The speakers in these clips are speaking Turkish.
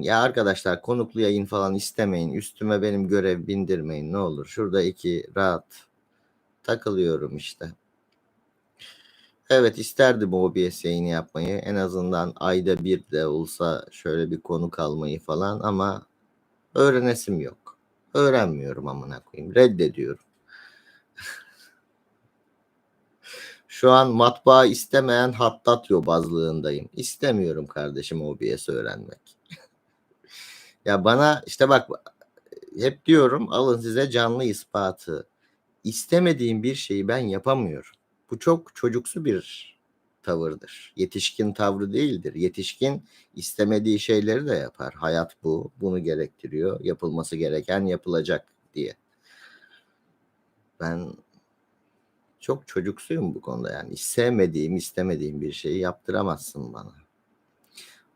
Ya arkadaşlar konuklu yayın falan istemeyin. Üstüme benim görev bindirmeyin ne olur. Şurada iki rahat takılıyorum işte. Evet isterdim OBS yayını yapmayı. En azından ayda bir de olsa şöyle bir konuk almayı falan ama öğrenesim yok. Öğrenmiyorum amına koyayım. Reddediyorum. Şu an matbaa istemeyen hattat yobazlığındayım. İstemiyorum kardeşim OBS öğrenmek. Ya bana işte bak hep diyorum alın size canlı ispatı. İstemediğim bir şeyi ben yapamıyorum. Bu çok çocuksu bir tavırdır. Yetişkin tavrı değildir. Yetişkin istemediği şeyleri de yapar. Hayat bu. Bunu gerektiriyor. Yapılması gereken yapılacak diye. Ben çok çocuksuyum bu konuda yani. Sevmediğim, istemediğim bir şeyi yaptıramazsın bana.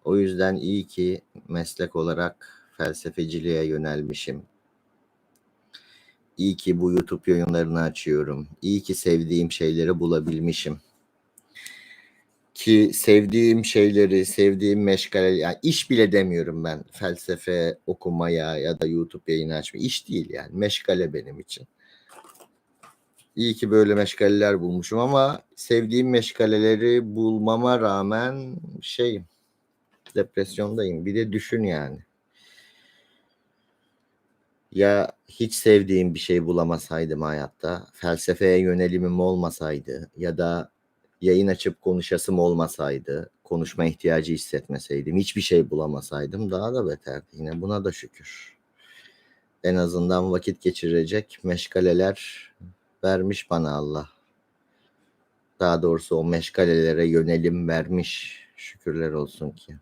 O yüzden iyi ki meslek olarak felsefeciliğe yönelmişim. İyi ki bu YouTube yayınlarını açıyorum. İyi ki sevdiğim şeyleri bulabilmişim. Ki sevdiğim şeyleri, sevdiğim meşgale, yani iş bile demiyorum ben felsefe okumaya ya da YouTube yayını açmaya. İş değil yani meşgale benim için. İyi ki böyle meşgaleler bulmuşum ama sevdiğim meşgaleleri bulmama rağmen şey depresyondayım. Bir de düşün yani. Ya hiç sevdiğim bir şey bulamasaydım hayatta, felsefeye yönelimim olmasaydı ya da yayın açıp konuşasım olmasaydı, konuşma ihtiyacı hissetmeseydim, hiçbir şey bulamasaydım daha da beterdi. Yine buna da şükür. En azından vakit geçirecek meşgaleler vermiş bana Allah. Daha doğrusu o meşgalelere yönelim vermiş. Şükürler olsun ki.